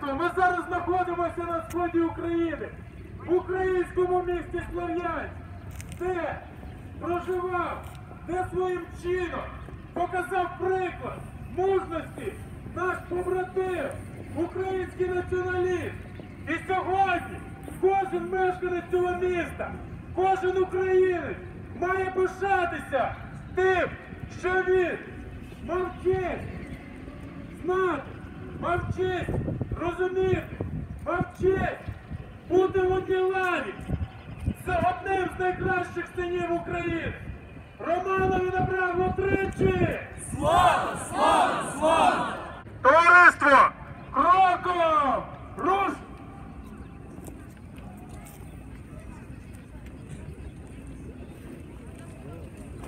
Товариство, ми зараз знаходимося на сході України, в українському місті Слов'янськ, де проживав, де своїм чином показав приклад мужності наш побратим, український націоналіст. І сьогодні кожен мешканець цього міста, кожен українець має пишатися тим, що він мав честь знати, мав честь розуміти, мав честь бути в одній лаві з одним з найкращих синів України. Романові набрагло тричі! Слава! Слава! Слава! Товариство! Кроком! Руш!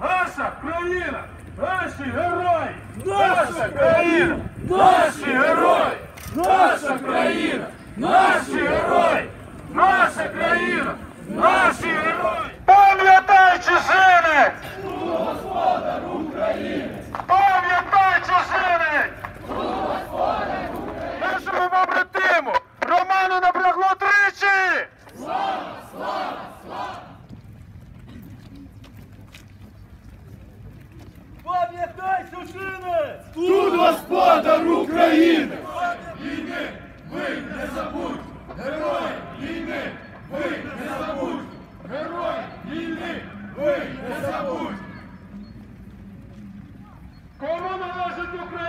Наша країна! Наші герої! Наша країна! Наші! Наша країна! Наші герої! Наша країна! Наші герої! Пам'ятай, чужинець! Господар України! Пам'ятай, чужинець! Господар України! Нашому побратиму! Роману набрагло тричі! Слава, слава, слава! Пам'ятай, чужинець! Тут господар України! সুযোগ